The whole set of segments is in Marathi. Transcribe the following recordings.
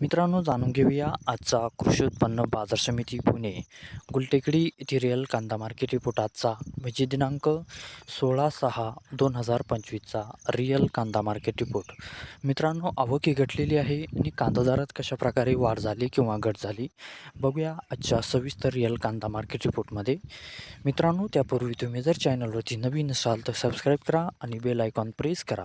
मित्रांनो जाणून घेऊया आजचा कृषी उत्पन्न बाजार समिती पुणे. गुलटेकडी येथे रिअल कांदा मार्केट रिपोर्ट आजचा. म्हणजे दिनांक सोळा सहा दोन हजार पंचवीसचा रिअल कांदा मार्केट रिपोर्ट. मित्रांनो आवक ही घटलेली आहे आणि कांदा दरात वाढ झाली किंवा घट झाली बघूया आजच्या सविस्तर रिअल कांदा मार्केट रिपोर्टमध्ये मित्रांनो त्यापूर्वी तुम्ही जर चॅनलवरती नवीन असाल तर सबस्क्राईब करा आणि बेल आयकॉन प्रेस करा.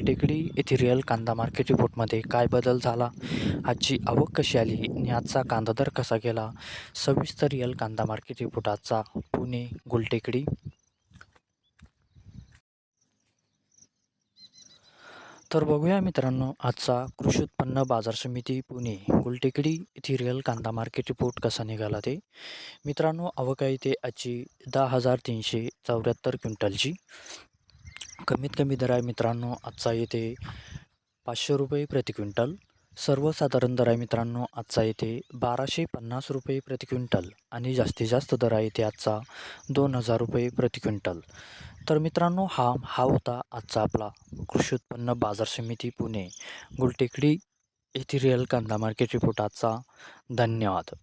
गुलटेकडी येथे रिअल कांदा मार्केट रिपोर्टमध्ये काय बदल झाला? आजची आवक कशी आली? आणि आजचा कांदा दर कसा गेला? सविस्तर रिअल कांदा मार्केट रिपोर्ट आजचा पुणे गुलटेकडी. तर बघूया मित्रांनो आजचा कृषी उत्पन्न बाजार समिती पुणे गुलटेकडी येथे रिअल कांदा मार्केट रिपोर्ट कसा निघाला ते? मित्रांनो आवक आहे ते आजची दहा हजार तीनशे चौऱ्याहत्तर क्विंटलची. कमीत कमी दर आहे मित्रांनो आजचा येते पाचशे रुपये प्रति क्विंटल. सर्वसाधारण दर आहे मित्रांनो आजचा येते बाराशे पन्नास रुपये प्रति क्विंटल आणि जास्तीत जास्त दर आहे ते आजचा दोन हजार रुपये प्रति क्विंटल. तर मित्रांनो हा हा होता आजचा आपला कृषी उत्पन्न बाजार समिती पुणे. गुलटेकडी येथे रिअल कांदा मार्केट रिपोर्ट आजचा. धन्यवाद.